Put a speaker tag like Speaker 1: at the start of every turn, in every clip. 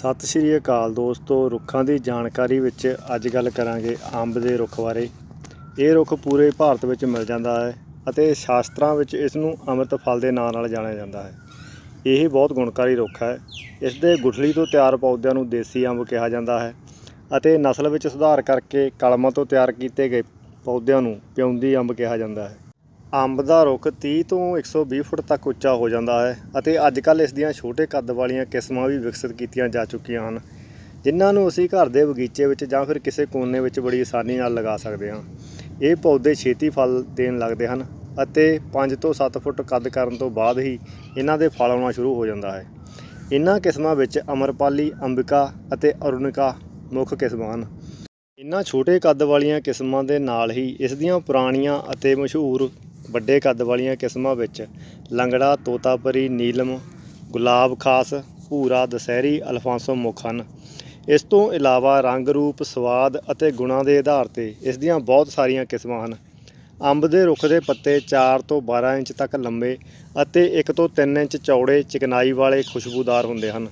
Speaker 1: ਸਤਿ ਸ਼੍ਰੀ ਅਕਾਲ ਦੋਸਤੋ, ਰੁੱਖਾਂ ਦੀ ਜਾਣਕਾਰੀ ਵਿੱਚ ਅੱਜ ਗੱਲ ਕਰਾਂਗੇ ਅੰਬ ਦੇ ਰੁੱਖ ਬਾਰੇ। ਇਹ ਰੁੱਖ ਪੂਰੇ ਭਾਰਤ ਵਿੱਚ ਮਿਲ ਜਾਂਦਾ ਹੈ ਅਤੇ ਸ਼ਾਸਤਰਾਂ ਵਿੱਚ ਇਸ ਨੂੰ ਅੰਮ੍ਰਿਤ ਫਲ ਦੇ ਨਾਂ ਨਾਲ ਜਾਣਿਆ ਜਾਂਦਾ ਹੈ। ਇਹ ਬਹੁਤ ਗੁਣਕਾਰੀ ਰੁੱਖ ਹੈ। ਇਸ ਦੇ ਗੁਠਲੀ ਤੋਂ ਤਿਆਰ ਪੌਦਿਆਂ ਨੂੰ ਦੇਸੀ ਅੰਬ ਕਿਹਾ ਜਾਂਦਾ ਹੈ ਅਤੇ ਨਸਲ ਵਿੱਚ ਸੁਧਾਰ ਕਰਕੇ ਕਲਮਾਂ ਤੋਂ ਤਿਆਰ ਕੀਤੇ ਗਏ ਪੌਦਿਆਂ ਨੂੰ ਪਿਉਂਦੀ ਅੰਬ ਕਿਹਾ ਜਾਂਦਾ ਹੈ। ਅੰਬ ਦਾ ਰੁੱਖ 30 ਤੋਂ 120 ਫੁੱਟ ਤੱਕ ਉੱਚਾ ਹੋ ਜਾਂਦਾ ਹੈ ਅਤੇ ਅੱਜ ਕੱਲ੍ਹ ਇਸ ਦੀਆਂ ਛੋਟੇ ਕੱਦ ਵਾਲੀਆਂ ਕਿਸਮਾਂ ਵੀ ਵਿਕਸਿਤ ਕੀਤੀਆਂ ਜਾ ਚੁੱਕੀਆਂ ਹਨ, ਜਿਨ੍ਹਾਂ ਨੂੰ ਅਸੀਂ ਘਰ ਦੇ ਬਗੀਚੇ ਵਿੱਚ ਜਾਂ ਫਿਰ ਕਿਸੇ ਕੋਨੇ ਵਿੱਚ ਬੜੀ ਆਸਾਨੀ ਨਾਲ ਲਗਾ ਸਕਦੇ ਹਾਂ। ਇਹ ਪੌਦੇ ਛੇਤੀ ਫਲ ਦੇਣ ਲੱਗਦੇ ਹਨ ਅਤੇ 5 ਤੋਂ 7 ਫੁੱਟ ਕੱਦ ਕਰਨ ਤੋਂ ਬਾਅਦ ਹੀ ਇਹਨਾਂ ਦੇ ਫਲ ਆਉਣਾ ਸ਼ੁਰੂ ਹੋ ਜਾਂਦਾ ਹੈ। ਇਹਨਾਂ ਕਿਸਮਾਂ ਵਿੱਚ ਅਮਰਪਾਲੀ, ਅੰਬਿਕਾ ਅਤੇ ਅਰੁਣਿਕਾ ਮੁੱਖ ਕਿਸਮਾਂ ਹਨ। ਇਹਨਾਂ ਛੋਟੇ ਕੱਦ ਵਾਲੀਆਂ ਕਿਸਮਾਂ ਦੇ ਨਾਲ ਹੀ ਇਸ ਦੀਆਂ ਪੁਰਾਣੀਆਂ ਅਤੇ ਮਸ਼ਹੂਰ ਵੱਡੇ ਕੱਦ ਵਾਲੀਆਂ ਕਿਸਮਾਂ ਵਿੱਚ ਲੰਗੜਾ, ਤੋਤਾਪਰੀ, ਨੀਲਮ, ਗੁਲਾਬ ਖਾਸ, ਭੂਰਾ, ਦਸ਼ਹਿਰੀ, ਅਲਫਾਂਸੋ ਮੁੱਖ ਹਨ। ਇਸ ਤੋਂ ਇਲਾਵਾ ਰੰਗ ਰੂਪ, ਸਵਾਦ ਅਤੇ ਗੁਣਾਂ ਦੇ ਆਧਾਰ ਤੇ ਇਸ ਦੀਆਂ ਬਹੁਤ ਸਾਰੀਆਂ ਕਿਸਮਾਂ ਹਨ। ਅੰਬ ਦੇ ਰੁੱਖ ਦੇ ਪੱਤੇ 4 ਤੋਂ 12 ਇੰਚ ਤੱਕ ਲੰਬੇ ਅਤੇ 1 ਤੋਂ 3 ਇੰਚ ਚੌੜੇ, ਚਿਕਨਾਈ ਵਾਲੇ ਖੁਸ਼ਬੂਦਾਰ ਹੁੰਦੇ ਹਨ।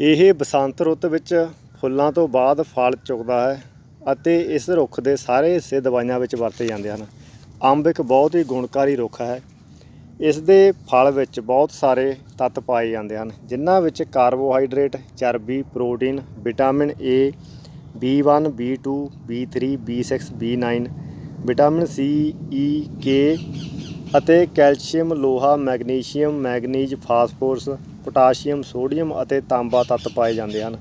Speaker 1: ਇਹ ਬਸੰਤ ਰੁੱਤ ਵਿੱਚ ਫੁੱਲਾਂ ਤੋਂ ਬਾਅਦ ਫਲ ਚੁੱਕਦਾ ਹੈ ਅਤੇ ਇਸ ਰੁੱਖ ਦੇ ਸਾਰੇ ਹਿੱਸੇ ਦਵਾਈਆਂ ਵਿੱਚ ਵਰਤੇ ਜਾਂਦੇ ਹਨ। ਅੰਬ ਇੱਕ ਬਹੁਤ ਹੀ ਗੁਣਕਾਰੀ ਰੁੱਖ ਹੈ। ਇਸ ਦੇ ਫਲ ਵਿੱਚ ਬਹੁਤ ਸਾਰੇ ਤੱਤ ਪਾਏ ਜਾਂਦੇ ਹਨ, ਜਿਨ੍ਹਾਂ ਵਿੱਚ ਕਾਰਬੋਹਾਈਡਰੇਟ, ਚਰਬੀ, protein, vitamin A B1 B2 B3 B6 B9 vitamin C E K ਅਤੇ ਕੈਲਸ਼ੀਅਮ, ਲੋਹਾ, magnesium, manganese, phosphorus, potassium, sodium ਅਤੇ ਤਾਂਬਾ ਤੱਤ ਪਾਏ ਜਾਂਦੇ ਹਨ।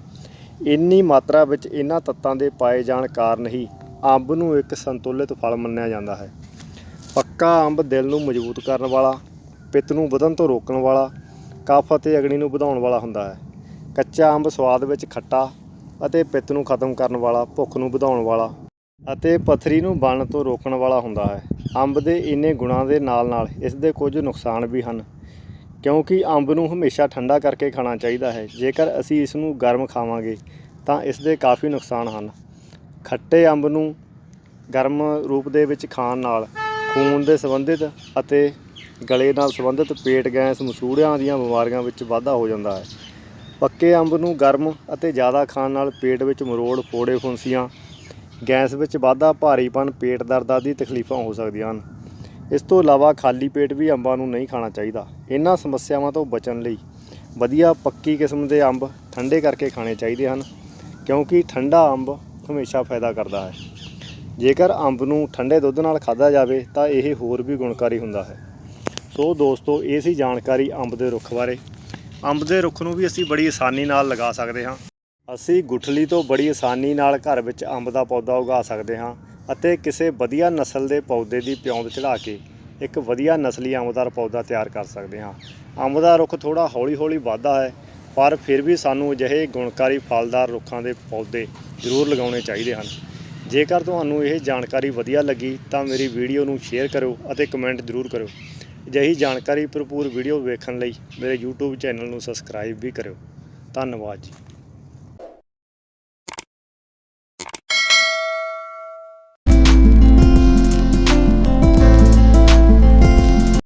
Speaker 1: ਇੰਨੀ ਮਾਤਰਾ ਵਿੱਚ ਇਹਨਾਂ ਤੱਤਾਂ ਦੇ ਪਾਏ ਜਾਣ ਕਾਰਨ ਹੀ ਅੰਬ ਨੂੰ ਇੱਕ ਸੰਤੁਲਿਤ ਫਲ ਮੰਨਿਆ ਜਾਂਦਾ ਹੈ। ਪੱਕਾ ਅੰਬ ਦਿਲ ਨੂੰ ਮਜ਼ਬੂਤ ਕਰਨ ਵਾਲਾ, ਪਿੱਤ ਨੂੰ ਵਧਣ ਤੋਂ ਰੋਕਣ ਵਾਲਾ, ਕਫ ਅਤੇ ਅਗਨੀ ਨੂੰ ਵਧਾਉਣ ਵਾਲਾ ਹੁੰਦਾ ਹੈ। ਕੱਚਾ ਅੰਬ ਸਵਾਦ ਵਿੱਚ ਖੱਟਾ ਅਤੇ ਪਿੱਤ ਨੂੰ ਖਤਮ ਕਰਨ ਵਾਲਾ, ਭੁੱਖ ਨੂੰ ਵਧਾਉਣ ਵਾਲਾ ਅਤੇ ਪਥਰੀ ਨੂੰ ਬਣਨ ਤੋਂ ਰੋਕਣ ਵਾਲਾ ਹੁੰਦਾ ਹੈ। ਅੰਬ ਦੇ ਇੰਨੇ ਗੁਣਾਂ ਦੇ ਨਾਲ-ਨਾਲ ਇਸ ਦੇ ਕੁਝ ਨੁਕਸਾਨ ਵੀ ਹਨ, ਕਿਉਂਕਿ ਅੰਬ ਨੂੰ ਹਮੇਸ਼ਾ ਠੰਡਾ ਕਰਕੇ ਖਾਣਾ ਚਾਹੀਦਾ ਹੈ। ਜੇਕਰ ਅਸੀਂ ਇਸ ਨੂੰ ਗਰਮ ਖਾਵਾਂਗੇ, ਤਾਂ ਇਸ ਦੇ ਕਾਫੀ ਨੁਕਸਾਨ ਹਨ। ਖੱਟੇ ਅੰਬ ਨੂੰ ਗਰਮ ਰੂਪ ਦੇ ਵਿੱਚ ਖਾਣ ਨਾਲ ਖੂਨ ਦੇ ਸੰਬੰਧਿਤ ਅਤੇ ਗਲੇ ਨਾਲ ਸੰਬੰਧਿਤ ਪੇਟ ਗੈਸ ਮਸੂੜਿਆਂ ਦੀਆਂ ਬਿਮਾਰੀਆਂ ਵਿੱਚ ਵਾਧਾ ਹੋ ਜਾਂਦਾ ਹੈ। ਪੱਕੇ ਅੰਬ ਨੂੰ ਗਰਮ ਅਤੇ ਜ਼ਿਆਦਾ ਖਾਣ ਨਾਲ ਪੇਟ ਵਿੱਚ ਮਰੋੜ, ਫੋੜੇ ਫੁੰਸੀਆਂ, ਗੈਸ ਵਿੱਚ ਵਾਧਾ ਭਾਰੀਪਨ, ਪੇਟ ਦਰਦ ਆਦਿ ਤਕਲੀਫਾਂ ਹੋ ਸਕਦੀਆਂ ਹਨ। ਇਸ ਤੋਂ ਇਲਾਵਾ ਖਾਲੀ ਪੇਟ ਵੀ ਅੰਬਾਂ ਨੂੰ ਨਹੀਂ ਖਾਣਾ ਚਾਹੀਦਾ। ਇਹਨਾਂ ਸਮੱਸਿਆਵਾਂ ਤੋਂ ਬਚਣ ਲਈ ਵਧੀਆ ਪੱਕੀ ਕਿਸਮ ਦੇ ਅੰਬ ਠੰਡੇ ਕਰਕੇ ਖਾਣੇ ਚਾਹੀਦੇ ਹਨ, ਕਿਉਂਕਿ ਠੰਡਾ ਅੰਬ ਹਮੇਸ਼ਾ ਫਾਇਦਾ ਕਰਦਾ ਹੈ। ਜੇਕਰ ਅੰਬ ਨੂੰ ਠੰਡੇ ਦੁੱਧ ਨਾਲ ਖਾਧਾ ਜਾਵੇ, ਤਾਂ ਇਹ ਹੋਰ ਵੀ ਗੁਣਕਾਰੀ ਹੁੰਦਾ ਹੈ। ਸੋ ਦੋਸਤੋ, ਇਹ ਸੀ ਜਾਣਕਾਰੀ ਅੰਬ ਦੇ ਰੁੱਖ ਬਾਰੇ। ਅੰਬ ਦੇ ਰੁੱਖ ਨੂੰ ਵੀ ਅਸੀਂ ਬੜੀ ਆਸਾਨੀ ਨਾਲ ਲਗਾ ਸਕਦੇ ਹਾਂ। ਅਸੀਂ ਗੁਠਲੀ ਤੋਂ ਬੜੀ ਆਸਾਨੀ ਨਾਲ ਘਰ ਵਿੱਚ ਅੰਬ ਦਾ ਪੌਦਾ ਉਗਾ ਸਕਦੇ ਹਾਂ ਅਤੇ ਕਿਸੇ ਵਧੀਆ ਨਸਲ ਦੇ ਪੌਦੇ ਦੀ ਪਿਉਂਦ ਚੜਾ ਕੇ ਇੱਕ ਵਧੀਆ ਨਸਲੀ ਅੰਬਦਾਰ ਪੌਦਾ ਤਿਆਰ ਕਰ ਸਕਦੇ ਹਾਂ। ਅੰਬ ਦਾ ਰੁੱਖ ਥੋੜਾ ਹੌਲੀ-ਹੌਲੀ ਵੱਧਦਾ ਹੈ, ਪਰ ਫਿਰ ਵੀ ਸਾਨੂੰ ਅਜਿਹੇ ਗੁਣਕਾਰੀ ਫਲਦਾਰ ਰੁੱਖਾਂ ਦੇ ਪੌਦੇ ਜ਼ਰੂਰ ਲਗਾਉਣੇ ਚਾਹੀਦੇ ਹਨ। ਜੇਕਰ ਤੁਹਾਨੂੰ ਇਹ ਜਾਣਕਾਰੀ ਵਧੀਆ ਲੱਗੀ ਤਾਂ ਮੇਰੀ ਵੀਡੀਓ ਨੂੰ ਸ਼ੇਅਰ ਕਰੋ ਅਤੇ ਕਮੈਂਟ ਜ਼ਰੂਰ ਕਰੋ ਅਜਿਹੀ ਜਾਣਕਾਰੀ ਭਰਪੂਰ ਵੀਡੀਓ ਵੇਖਣ ਲਈ ਮੇਰੇ YouTube ਚੈਨਲ ਨੂੰ ਸਬਸਕ੍ਰਾਈਬ ਵੀ ਕਰਿਓ। ਧੰਨਵਾਦ ਜੀ।